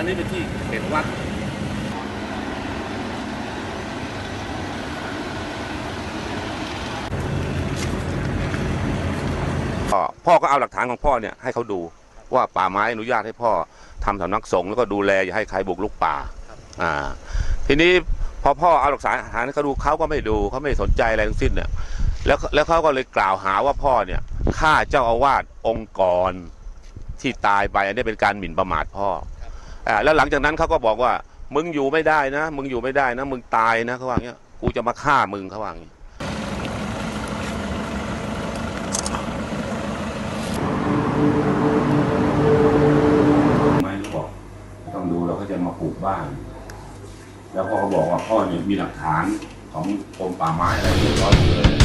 นนี้เป็นที่เขตวัดพ่อพ่อก็เอาหลักฐานของพ่อเนี่ยให้เขาดูว่าป่าไม้อนุญาตให้พ่อทำสำนักสงฆ์แล้วก็ดูแลอย่าให้ใครบุกลุกป่าอ่า ทีนี้พอพ่อเอาหลักฐานให้เขาดูเขาก็ไม่ดูเขาไม่สนใจอะไรทั้งสิ้นเนี่ยแล้วแล้วเขาก็เลยกล่าวหาว่าพ่อเนี่ยฆ่าเจ้าอาวาสองค์กรที่ตายไปอันนี้เป็นการหมิ่นประมาทพ่ออ่า แล้วหลังจากนั้นเขาก็บอกว่า มึงอยู่ไม่ได้นะ มึงอยู่ไม่ได้นะ มึงตายนะเขาว่าอย่างเงี้ย กูจะมาฆ่ามึงเขาว่าอย่างงี้ไม่รู้บอกต้องดูเราก็จะมาปลูกบ้าน แล้วพ่อก็บอกว่าพ่อเนี่ยมีหลักฐานของกรมป่าไม้อะไรเรียบร้อยเลย